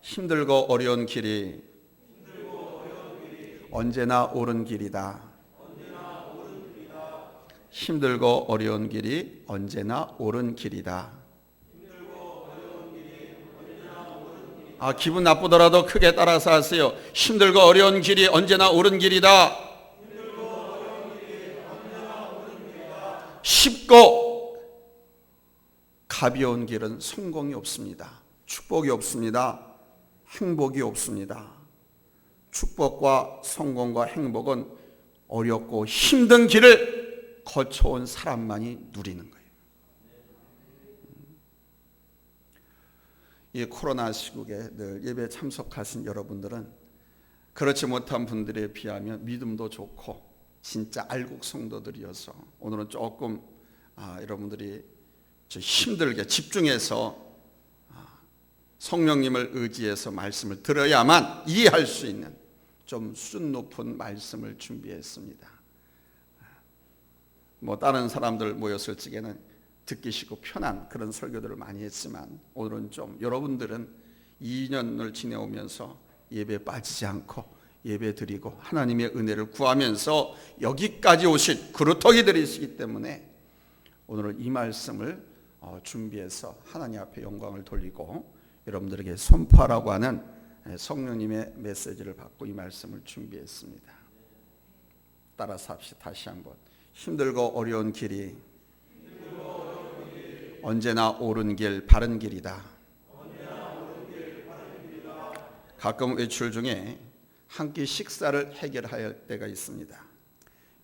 힘들고 어려운 길이 언제나 옳은 길이다. 힘들고 어려운 길이 언제나 옳은 길이다. 아, 기분 나쁘더라도 크게 따라서 하세요. 힘들고 어려운 길이 언제나 옳은 길이다. 쉽고 가벼운 길은 성공이 없습니다. 축복이 없습니다. 행복이 없습니다. 축복과 성공과 행복은 어렵고 힘든 길을 거쳐온 사람만이 누리는 거예요. 이 코로나 시국에 늘 예배 참석하신 여러분들은 그렇지 못한 분들에 비하면 믿음도 좋고 진짜 알곡 성도들이어서 오늘은 조금 아, 여러분들이 좀 힘들게 집중해서 아, 성령님을 의지해서 말씀을 들어야만 이해할 수 있는 좀 수준 높은 말씀을 준비했습니다. 뭐 다른 사람들 모였을 적에는 듣기 쉽고 편한 그런 설교들을 많이 했지만 오늘은 좀 여러분들은 2년을 지내오면서 예배 빠지지 않고 예배 드리고 하나님의 은혜를 구하면서 여기까지 오신 그루터기들이시기 때문에 오늘은 이 말씀을 어, 준비해서 하나님 앞에 영광을 돌리고 여러분들에게 선포하라고 하는 성령님의 메시지를 받고 이 말씀을 준비했습니다. 따라서 합시다. 다시 한번. 힘들고 어려운 길이 언제나 옳은 길, 바른 길이다. 가끔 외출 중에 한 끼 식사를 해결할 때가 있습니다.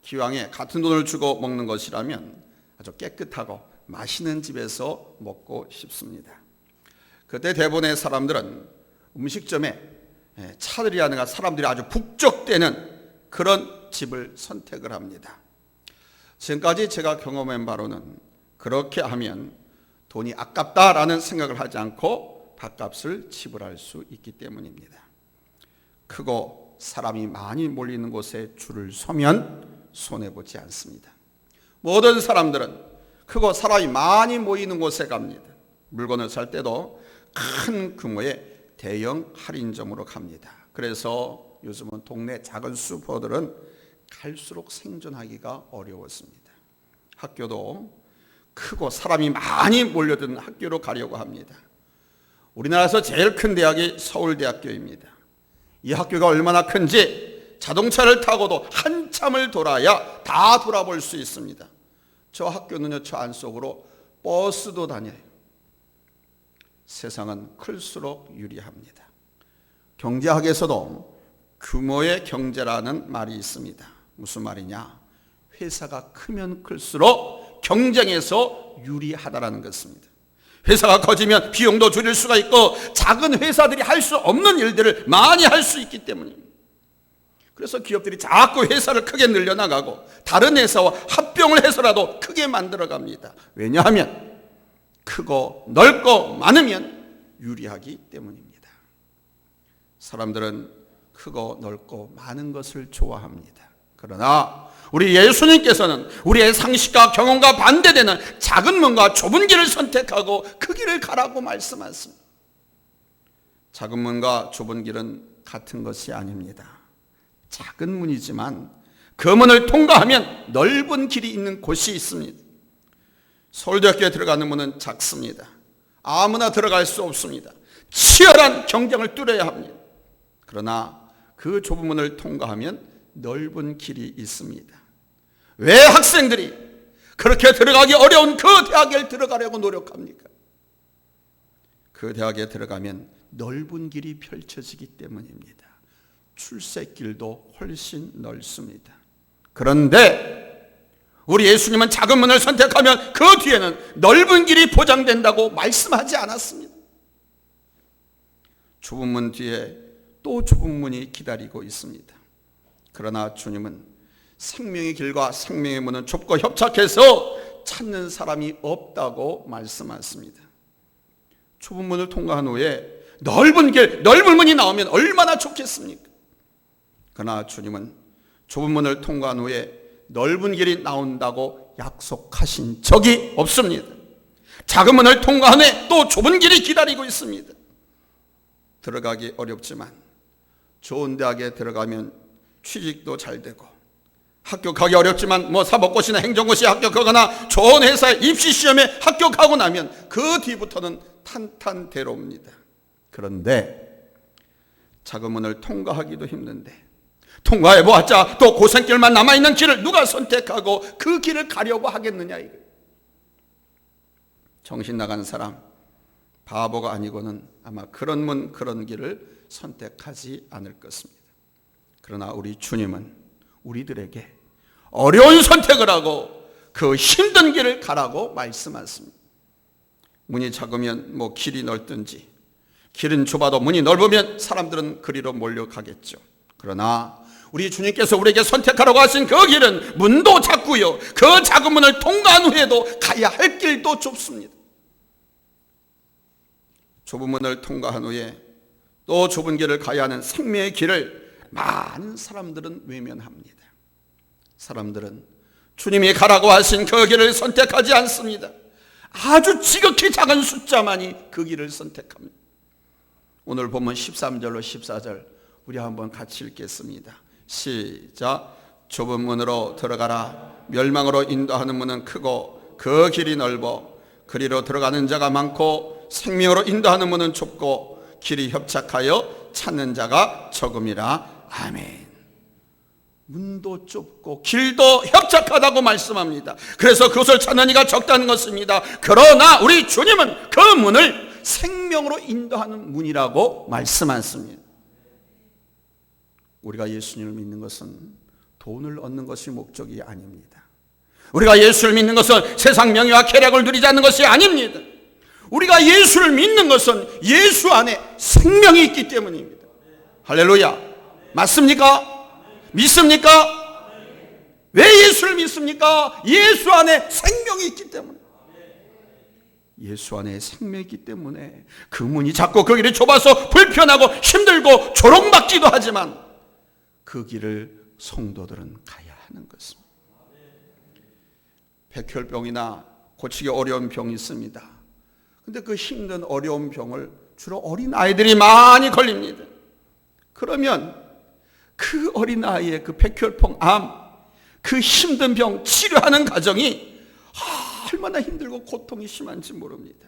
기왕에 같은 돈을 주고 먹는 것이라면 아주 깨끗하고 맛있는 집에서 먹고 싶습니다. 그때 대부분의 사람들은 음식점에 차들이 아니라 사람들이 아주 북적대는 그런 집을 선택을 합니다. 지금까지 제가 경험한 바로는 그렇게 하면 돈이 아깝다라는 생각을 하지 않고 밥값을 지불할 수 있기 때문입니다. 크고 사람이 많이 몰리는 곳에 줄을 서면 손해보지 않습니다. 모든 사람들은 크고 사람이 많이 모이는 곳에 갑니다. 물건을 살 때도 큰 규모의 대형 할인점으로 갑니다. 그래서 요즘은 동네 작은 슈퍼들은 갈수록 생존하기가 어려웠습니다. 학교도 크고 사람이 많이 몰려드는 학교로 가려고 합니다. 우리나라에서 제일 큰 대학이 서울대학교입니다. 이 학교가 얼마나 큰지 자동차를 타고도 한참을 돌아야 다 돌아볼 수 있습니다. 저 학교는요, 저 안속으로 버스도 다녀요. 세상은 클수록 유리합니다. 경제학에서도 규모의 경제라는 말이 있습니다. 무슨 말이냐? 회사가 크면 클수록 경쟁에서 유리하다라는 것입니다. 회사가 커지면 비용도 줄일 수가 있고 작은 회사들이 할 수 없는 일들을 많이 할 수 있기 때문입니다. 그래서 기업들이 자꾸 회사를 크게 늘려나가고 다른 회사와 합병을 해서라도 크게 만들어 갑니다. 왜냐하면 크고 넓고 많으면 유리하기 때문입니다. 사람들은 크고 넓고 많은 것을 좋아합니다. 그러나 우리 예수님께서는 우리의 상식과 경험과 반대되는 작은 문과 좁은 길을 선택하고 그 길을 가라고 말씀하십니다. 작은 문과 좁은 길은 같은 것이 아닙니다. 작은 문이지만 그 문을 통과하면 넓은 길이 있는 곳이 있습니다. 서울대학교에 들어가는 문은 작습니다. 아무나 들어갈 수 없습니다. 치열한 경쟁을 뚫어야 합니다. 그러나 그 좁은 문을 통과하면 넓은 길이 있습니다. 왜 학생들이 그렇게 들어가기 어려운 그 대학에 들어가려고 노력합니까? 그 대학에 들어가면 넓은 길이 펼쳐지기 때문입니다. 출세길도 훨씬 넓습니다. 그런데 우리 예수님은 작은 문을 선택하면 그 뒤에는 넓은 길이 보장된다고 말씀하지 않았습니다. 좁은 문 뒤에 또 좁은 문이 기다리고 있습니다. 그러나 주님은 생명의 길과 생명의 문은 좁고 협착해서 찾는 사람이 없다고 말씀하십니다. 좁은 문을 통과한 후에 넓은 길, 넓은 문이 나오면 얼마나 좋겠습니까? 그러나 주님은 좁은 문을 통과한 후에 넓은 길이 나온다고 약속하신 적이 없습니다. 작은 문을 통과한 후에 또 좁은 길이 기다리고 있습니다. 들어가기 어렵지만 좋은 대학에 들어가면 취직도 잘 되고 합격하기 어렵지만 뭐 사법고시나 행정고시에 합격하거나 좋은 회사에 입시 시험에 합격하고 나면 그 뒤부터는 탄탄대로입니다. 그런데 자금문을 통과하기도 힘든데 통과해 보았자 또 고생길만 남아 있는 길을 누가 선택하고 그 길을 가려고 하겠느냐 이거. 정신 나간 사람 바보가 아니고는 아마 그런 문 그런 길을 선택하지 않을 것입니다. 그러나 우리 주님은 우리들에게 어려운 선택을 하고 그 힘든 길을 가라고 말씀하십니다. 문이 작으면 뭐 길이 넓든지 길은 좁아도 문이 넓으면 사람들은 그리로 몰려가겠죠. 그러나 우리 주님께서 우리에게 선택하라고 하신 그 길은 문도 작고요. 그 작은 문을 통과한 후에도 가야 할 길도 좁습니다. 좁은 문을 통과한 후에 또 좁은 길을 가야 하는 생명의 길을 많은 사람들은 외면합니다. 사람들은 주님이 가라고 하신 그 길을 선택하지 않습니다. 아주 지극히 작은 숫자만이 그 길을 선택합니다. 오늘 보면 13절로 14절 우리 한번 같이 읽겠습니다. 시작. 좁은 문으로 들어가라. 멸망으로 인도하는 문은 크고 그 길이 넓어 그리로 들어가는 자가 많고 생명으로 인도하는 문은 좁고 길이 협착하여 찾는 자가 적음이라. 아멘. 문도 좁고 길도 협착하다고 말씀합니다. 그래서 그것을 찾는 이가 적다는 것입니다. 그러나 우리 주님은 그 문을 생명으로 인도하는 문이라고 말씀하십니다. 우리가 예수님을 믿는 것은 돈을 얻는 것이 목적이 아닙니다. 우리가 예수를 믿는 것은 세상 명예와 쾌락을 누리지 않는 것이 아닙니다. 우리가 예수를 믿는 것은 예수 안에 생명이 있기 때문입니다. 할렐루야. 맞습니까? 믿습니까? 왜 예수를 믿습니까? 예수 안에 생명이 있기 때문에. 예수 안에 생명이 있기 때문에 그 문이 작고 그 길이 좁아서 불편하고 힘들고 조롱받기도 하지만 그 길을 성도들은 가야 하는 것입니다. 백혈병이나 고치기 어려운 병이 있습니다. 근데 그 힘든 어려운 병을 주로 어린 아이들이 많이 걸립니다. 그러면 그 어린 아이의 그 백혈병, 암, 그 힘든 병 치료하는 과정이 얼마나 힘들고 고통이 심한지 모릅니다.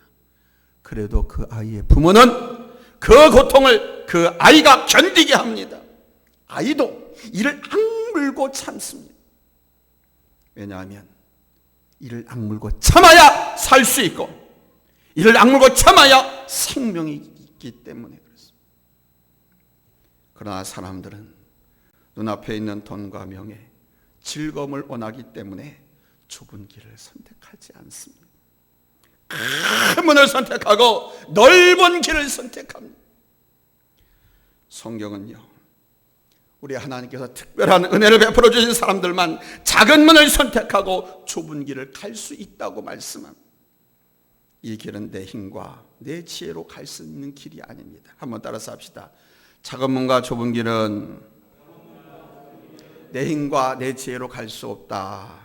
그래도 그 아이의 부모는 그 고통을 그 아이가 견디게 합니다. 아이도 이를 악물고 참습니다. 왜냐하면 이를 악물고 참아야 살 수 있고 이를 악물고 참아야 생명이 있기 때문에 그렇습니다. 그러나 사람들은 눈앞에 있는 돈과 명예, 즐거움을 원하기 때문에 좁은 길을 선택하지 않습니다. 큰 문을 선택하고 넓은 길을 선택합니다. 성경은요. 우리 하나님께서 특별한 은혜를 베풀어 주신 사람들만 작은 문을 선택하고 좁은 길을 갈 수 있다고 말씀합니다. 이 길은 내 힘과 내 지혜로 갈 수 있는 길이 아닙니다. 한번 따라서 합시다. 작은 문과 좁은 길은 내 힘과 내 지혜로 갈 수 없다.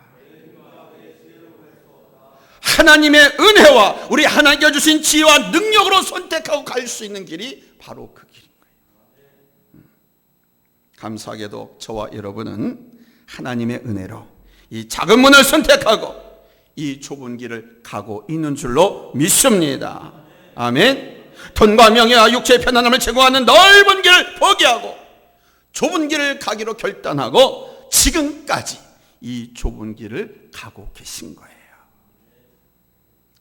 하나님의 은혜와 우리 하나님께 주신 지혜와 능력으로 선택하고 갈 수 있는 길이 바로 그. 음. 감사하게도 저와 여러분은 하나님의 은혜로 이 작은 문을 선택하고 이 좁은 길을 가고 있는 줄로 믿습니다. 아멘. 돈과 명예와 육체의 편안함을 제공하는 넓은 길을 포기하고 좁은 길을 가기로 결단하고 지금까지 이 좁은 길을 가고 계신 거예요.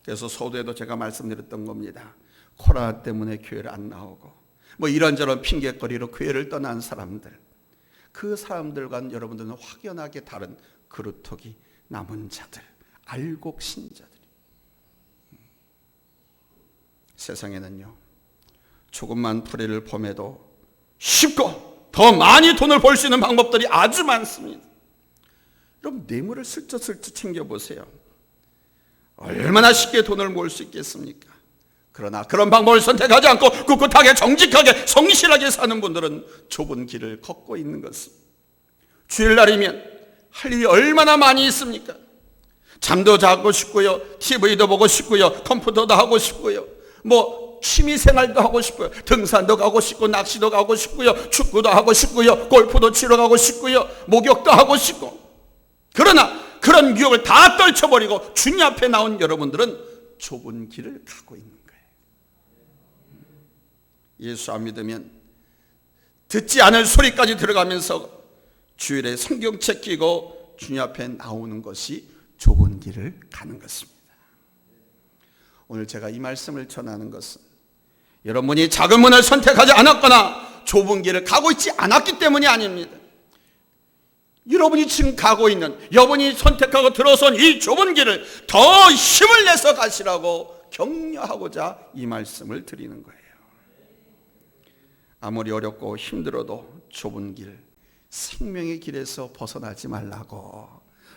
그래서 서두에도 제가 말씀드렸던 겁니다. 코로나 때문에 교회를 안 나오고 뭐 이런저런 핑계거리로 교회를 떠난 사람들 그 사람들과는 여러분들은 확연하게 다른 그루터기 남은 자들 알곡 신자들이 세상에는요 조금만 풀이를 범해도 쉽고 더 많이 돈을 벌 수 있는 방법들이 아주 많습니다. 여러분 뇌물을 슬쩍슬쩍 챙겨보세요. 얼마나 쉽게 돈을 모을 수 있겠습니까? 그러나 그런 방법을 선택하지 않고 꿋꿋하게 정직하게 성실하게 사는 분들은 좁은 길을 걷고 있는 것입니다. 주일날이면 할 일이 얼마나 많이 있습니까? 잠도 자고 싶고요. TV도 보고 싶고요. 컴퓨터도 하고 싶고요. 뭐 취미 생활도 하고 싶고요. 등산도 가고 싶고 낚시도 가고 싶고요. 축구도 하고 싶고요. 골프도 치러 가고 싶고요. 목욕도 하고 싶고. 그러나 그런 유혹을 다 떨쳐버리고 주님 앞에 나온 여러분들은 좁은 길을 가고 있는 거 예수 안 믿으면 듣지 않을 소리까지 들어가면서 주일에 성경책 끼고 주님 앞에 나오는 것이 좁은 길을 가는 것입니다. 오늘 제가 이 말씀을 전하는 것은 여러분이 작은 문을 선택하지 않았거나 좁은 길을 가고 있지 않았기 때문이 아닙니다. 여러분이 지금 가고 있는 여러분이 선택하고 들어선 이 좁은 길을 더 힘을 내서 가시라고 격려하고자 이 말씀을 드리는 거예요. 아무리 어렵고 힘들어도 좁은 길, 생명의 길에서 벗어나지 말라고,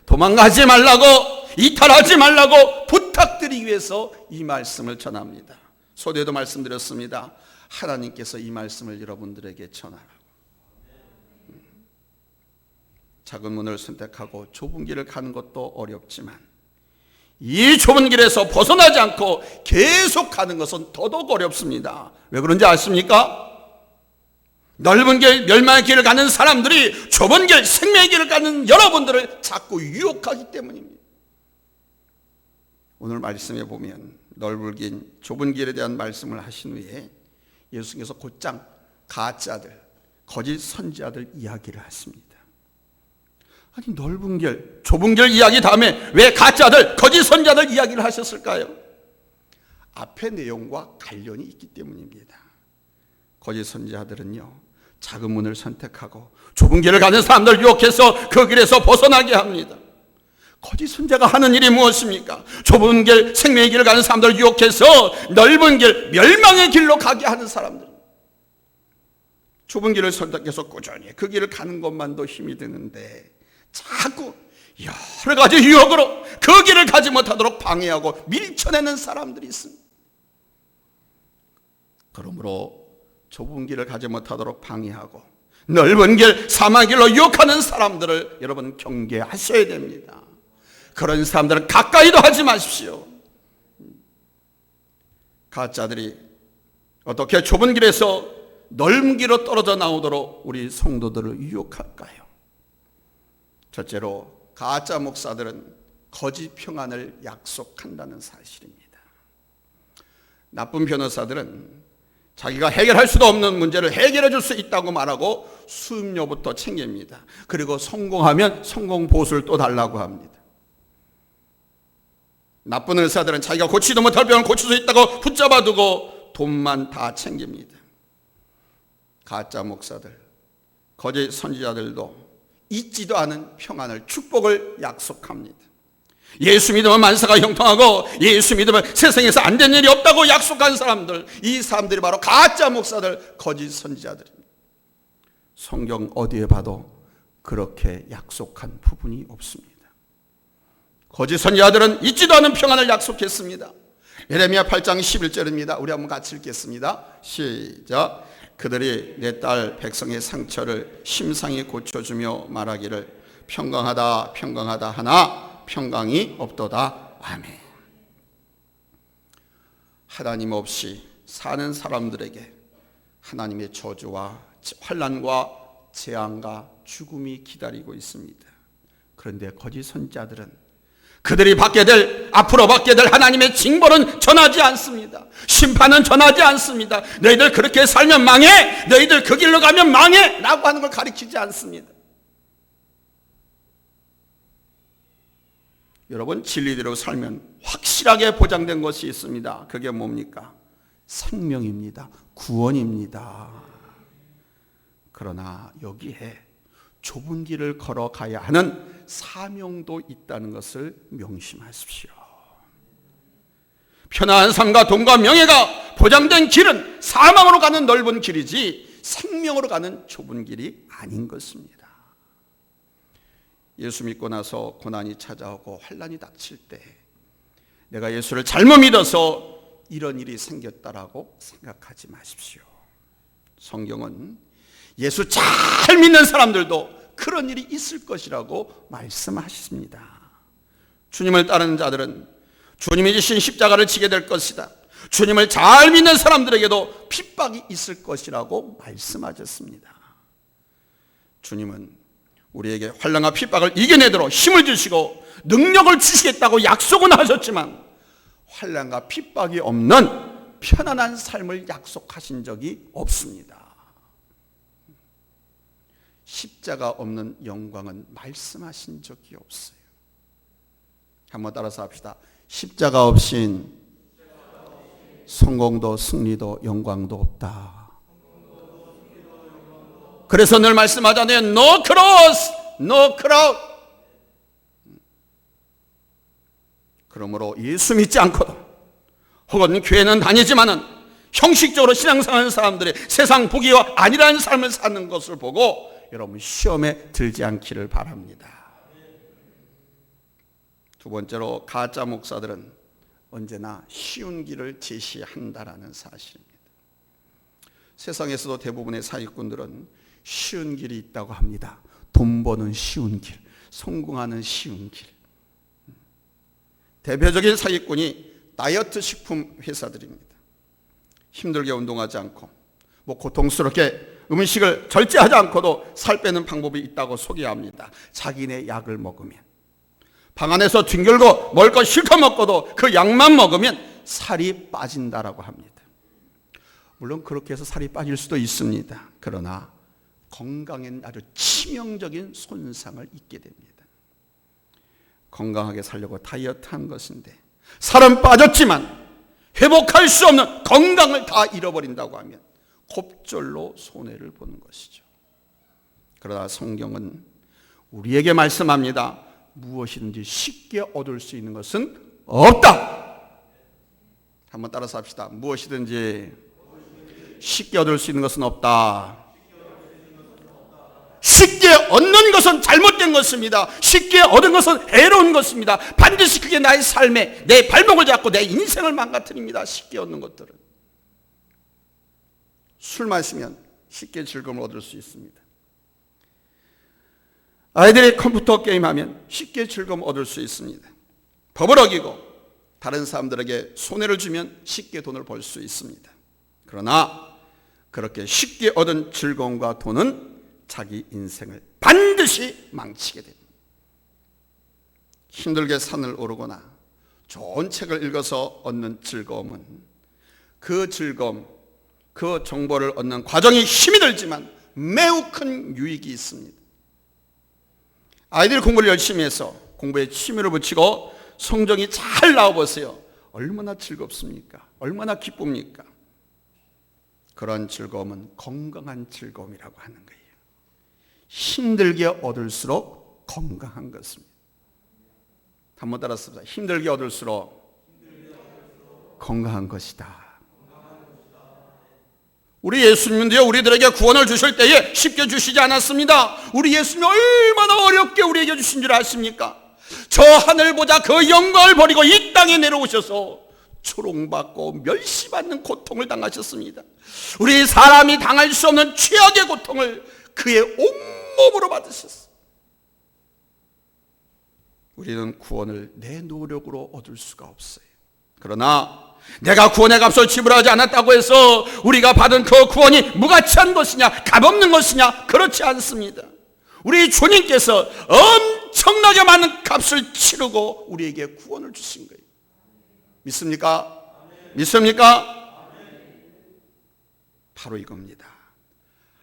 도망가지 말라고, 이탈하지 말라고 부탁드리기 위해서 이 말씀을 전합니다. 소대도 말씀드렸습니다. 하나님께서 이 말씀을 여러분들에게 전하라고. 작은 문을 선택하고 좁은 길을 가는 것도 어렵지만 이 좁은 길에서 벗어나지 않고 계속 가는 것은 더더욱 어렵습니다. 왜 그런지 아십니까? 넓은 길, 멸망의 길을 가는 사람들이 좁은 길, 생명의 길을 가는 여러분들을 자꾸 유혹하기 때문입니다. 오늘 말씀에 보면 넓은 길, 좁은 길에 대한 말씀을 하신 후에 예수님께서 곧장 가짜들, 거짓 선지자들 이야기를 하십니다. 아니 넓은 길, 좁은 길 이야기 다음에 왜 가짜들, 거짓 선자들 이야기를 하셨을까요? 앞의 내용과 관련이 있기 때문입니다. 거짓 선지자들은요. 작은 문을 선택하고 좁은 길을 가는 사람들 유혹해서 그 길에서 벗어나게 합니다. 거짓 선자가 하는 일이 무엇입니까? 좁은 길, 생명의 길을 가는 사람들 유혹해서 넓은 길, 멸망의 길로 가게 하는 사람들. 좁은 길을 선택해서 꾸준히 그 길을 가는 것만도 힘이 드는데 자꾸 여러 가지 유혹으로 그 길을 가지 못하도록 방해하고 밀쳐내는 사람들이 있습니다. 그러므로 좁은 길을 가지 못하도록 방해하고 넓은 길, 사망 길로 유혹하는 사람들을 여러분 경계하셔야 됩니다. 그런 사람들은 가까이도 하지 마십시오. 가짜들이 어떻게 좁은 길에서 넓은 길로 떨어져 나오도록 우리 성도들을 유혹할까요? 첫째로 가짜 목사들은 거짓 평안을 약속한다는 사실입니다. 나쁜 변호사들은 자기가 해결할 수도 없는 문제를 해결해 줄 수 있다고 말하고 수임료부터 챙깁니다. 그리고 성공하면 성공 보수를 또 달라고 합니다. 나쁜 의사들은 자기가 고치도 못할 병을 고칠 수 있다고 붙잡아 두고 돈만 다 챙깁니다. 가짜 목사들, 거짓 선지자들도 잊지도 않은 평안을 축복을 약속합니다. 예수 믿으면 만사가 형통하고 예수 믿으면 세상에서 안 된 일이 없다고 약속한 사람들 이 사람들이 바로 가짜 목사들 거짓 선지자들입니다. 성경 어디에 봐도 그렇게 약속한 부분이 없습니다. 거짓 선지자들은 잊지도 않은 평안을 약속했습니다. 예레미야 8장 11절입니다. 우리 한번 같이 읽겠습니다. 시작. 그들이 내 딸 백성의 상처를 심상히 고쳐주며 말하기를 평강하다 평강하다 하나 평강이 없도다. 아멘. 하나님 없이 사는 사람들에게 하나님의 저주와 환란과 재앙과 죽음이 기다리고 있습니다. 그런데 거짓 선자들은 그들이 받게 될 앞으로 받게 될 하나님의 징벌은 전하지 않습니다. 심판은 전하지 않습니다. 너희들 그렇게 살면 망해. 너희들 그 길로 가면 망해라고 하는 걸 가리키지 않습니다. 여러분 진리대로 살면 확실하게 보장된 것이 있습니다. 그게 뭡니까? 생명입니다. 구원입니다. 그러나 여기에 좁은 길을 걸어가야 하는 사명도 있다는 것을 명심하십시오. 편안한 삶과 돈과 명예가 보장된 길은 사망으로 가는 넓은 길이지 생명으로 가는 좁은 길이 아닌 것입니다. 예수 믿고 나서 고난이 찾아오고 환란이 닥칠 때 내가 예수를 잘못 믿어서 이런 일이 생겼다라고 생각하지 마십시오. 성경은 예수 잘 믿는 사람들도 그런 일이 있을 것이라고 말씀하십니다. 주님을 따르는 자들은 주님이 지신 십자가를 지게 될 것이다. 주님을 잘 믿는 사람들에게도 핍박이 있을 것이라고 말씀하셨습니다. 주님은 우리에게 환란과 핍박을 이겨내도록 힘을 주시고 능력을 주시겠다고 약속은 하셨지만 환란과 핍박이 없는 편안한 삶을 약속하신 적이 없습니다. 십자가 없는 영광은 말씀하신 적이 없어요. 한번 따라서 합시다. 십자가 없인 성공도 승리도 영광도 없다. 그래서 늘 말씀하잖아요. No cross, no crowd. 그러므로 예수 믿지 않고도 혹은 교회는 다니지만은 형식적으로 신앙생활하는 사람들이 세상 보기와 아니라는 삶을 사는 것을 보고 여러분 시험에 들지 않기를 바랍니다. 두 번째로 가짜 목사들은 언제나 쉬운 길을 제시한다라는 사실입니다. 세상에서도 대부분의 사기꾼들은 쉬운 길이 있다고 합니다. 돈 버는 쉬운 길, 성공하는 쉬운 길. 대표적인 사기꾼이 다이어트 식품 회사들입니다. 힘들게 운동하지 않고 뭐 고통스럽게 음식을 절제하지 않고도 살 빼는 방법이 있다고 소개합니다. 자기네 약을 먹으면 방 안에서 뒹굴고 먹을 거 실컷 먹고도 그 약만 먹으면 살이 빠진다라고 합니다. 물론 그렇게 해서 살이 빠질 수도 있습니다. 그러나 건강엔 아주 치명적인 손상을 입게 됩니다. 건강하게 살려고 다이어트 한 것인데 살은 빠졌지만 회복할 수 없는 건강을 다 잃어버린다고 하면 곱절로 손해를 보는 것이죠. 그러나 성경은 우리에게 말씀합니다. 무엇이든지 쉽게 얻을 수 있는 것은 없다. 한번 따라서 합시다. 무엇이든지 쉽게 얻을 수 있는 것은 없다. 쉽게 얻는 것은 잘못된 것입니다. 쉽게 얻은 것은 해로운 것입니다. 반드시 그게 나의 삶에 내 발목을 잡고 내 인생을 망가뜨립니다. 쉽게 얻는 것들은. 술 마시면 쉽게 즐거움을 얻을 수 있습니다. 아이들이 컴퓨터 게임하면 쉽게 즐거움 얻을 수 있습니다. 법을 어기고 다른 사람들에게 손해를 주면 쉽게 돈을 벌 수 있습니다. 그러나 그렇게 쉽게 얻은 즐거움과 돈은 자기 인생을 반드시 망치게 됩니다. 힘들게 산을 오르거나 좋은 책을 읽어서 얻는 즐거움은 그 즐거움, 그 정보를 얻는 과정이 힘이 들지만 매우 큰 유익이 있습니다. 아이들 공부를 열심히 해서 공부에 취미를 붙이고 성적이 잘 나와보세요. 얼마나 즐겁습니까? 얼마나 기쁩니까? 그런 즐거움은 건강한 즐거움이라고 하는 거예요. 힘들게 얻을수록 건강한 것입니다. 한번 따라서 힘들게 얻을수록 건강한 것이다. 우리 예수님도요, 우리들에게 구원을 주실 때에 쉽게 주시지 않았습니다. 우리 예수님이 얼마나 어렵게 우리에게 주신 줄 아십니까? 저 하늘 보자 그 영광을 버리고 이 땅에 내려오셔서 초롱받고 멸시받는 고통을 당하셨습니다. 우리 사람이 당할 수 없는 최악의 고통을 그의 온 몸으로 받으셨어. 우리는 구원을 내 노력으로 얻을 수가 없어요. 그러나 내가 구원의 값을 지불하지 않았다고 해서 우리가 받은 그 구원이 무가치한 것이냐, 값없는 것이냐, 그렇지 않습니다. 우리 주님께서 엄청나게 많은 값을 치르고 우리에게 구원을 주신 거예요. 믿습니까? 믿습니까? 바로 이겁니다.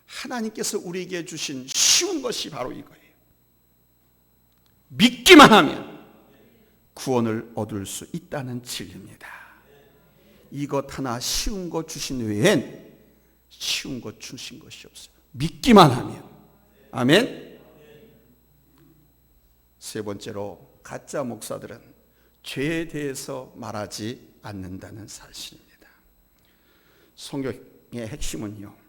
하나님께서 우리에게 주신 쉬운 것이 바로 이거예요. 믿기만 하면 구원을 얻을 수 있다는 진리입니다. 이것 하나 쉬운 것 주신 외엔 쉬운 것 주신 것이 없어요. 믿기만 하면. 아멘. 세 번째로 가짜 목사들은 죄에 대해서 말하지 않는다는 사실입니다. 성경의 핵심은요.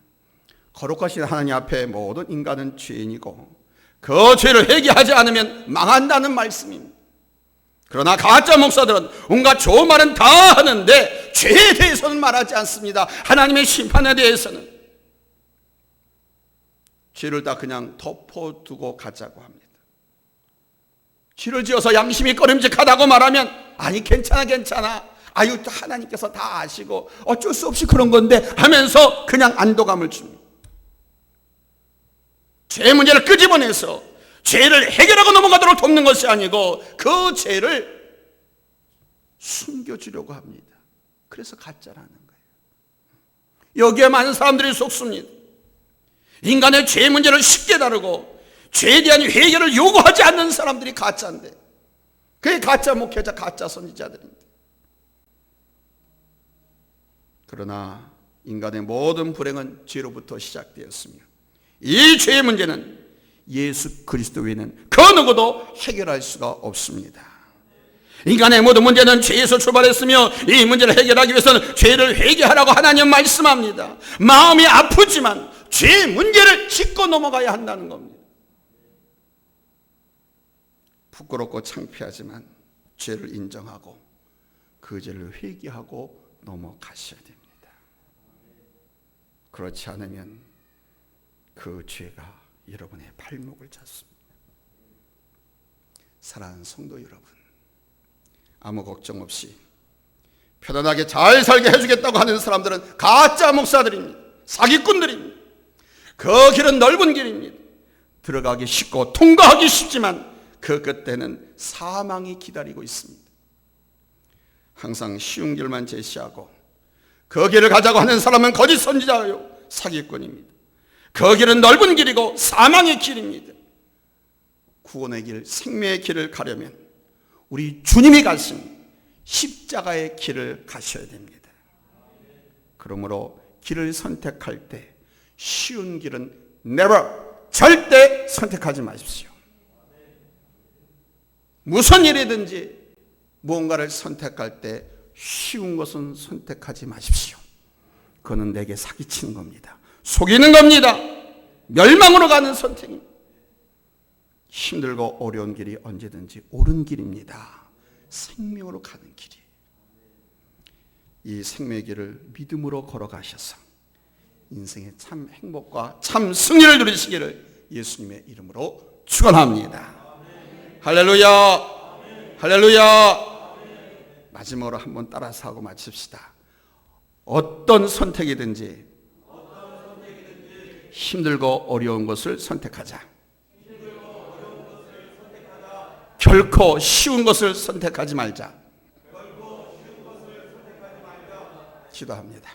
거룩하신 하나님 앞에 모든 인간은 죄인이고 그 죄를 회개하지 않으면 망한다는 말씀입니다. 그러나 가짜 목사들은 온갖 좋은 말은 다 하는데 죄에 대해서는 말하지 않습니다. 하나님의 심판에 대해서는 죄를 다 그냥 덮어두고 가자고 합니다. 죄를 지어서 양심이 꺼림직하다고 말하면 아니 괜찮아 괜찮아 아유 하나님께서 다 아시고 어쩔 수 없이 그런 건데 하면서 그냥 안도감을 줍니다. 죄 문제를 끄집어내서 죄를 해결하고 넘어가도록 돕는 것이 아니고 그 죄를 숨겨주려고 합니다. 그래서 가짜라는 거예요. 여기에 많은 사람들이 속습니다. 인간의 죄 문제를 쉽게 다루고 죄에 대한 회개를 요구하지 않는 사람들이 가짜인데 그게 가짜 목회자, 가짜 선지자들입니다. 그러나 인간의 모든 불행은 죄로부터 시작되었으며 이 죄의 문제는 예수 그리스도 외에는 그 누구도 해결할 수가 없습니다. 인간의 모든 문제는 죄에서 출발했으며 이 문제를 해결하기 위해서는 죄를 회개하라고 하나님 말씀합니다. 마음이 아프지만 죄 문제를 짚고 넘어가야 한다는 겁니다. 부끄럽고 창피하지만 죄를 인정하고 그 죄를 회개하고 넘어가셔야 됩니다. 그렇지 않으면 그 죄가 여러분의 발목을 잡습니다. 사랑하는 성도 여러분, 아무 걱정 없이 편안하게 잘 살게 해주겠다고 하는 사람들은 가짜 목사들입니다. 사기꾼들입니다. 그 길은 넓은 길입니다. 들어가기 쉽고 통과하기 쉽지만 그 끝에는 사망이 기다리고 있습니다. 항상 쉬운 길만 제시하고 그 길을 가자고 하는 사람은 거짓 선지자요 사기꾼입니다. 그 길은 넓은 길이고 사망의 길입니다. 구원의 길, 생명의 길을 가려면 우리 주님이 가신 십자가의 길을 가셔야 됩니다. 그러므로 길을 선택할 때 쉬운 길은 never 절대 선택하지 마십시오. 무슨 일이든지 무언가를 선택할 때 쉬운 것은 선택하지 마십시오. 그거는 내게 사기치는 겁니다. 속이는 겁니다. 멸망으로 가는 선택입니다. 힘들고 어려운 길이 언제든지 옳은 길입니다. 생명으로 가는 길이. 이 생명의 길을 믿음으로 걸어가셔서 인생의 참 행복과 참 승리를 누리시기를 예수님의 이름으로 축원합니다. 할렐루야. 할렐루야. 마지막으로 한번 따라서 하고 마칩시다. 어떤 선택이든지 힘들고 어려운 것을 선택하자. 결코 쉬운 것을 선택하지 말자. 기도합니다.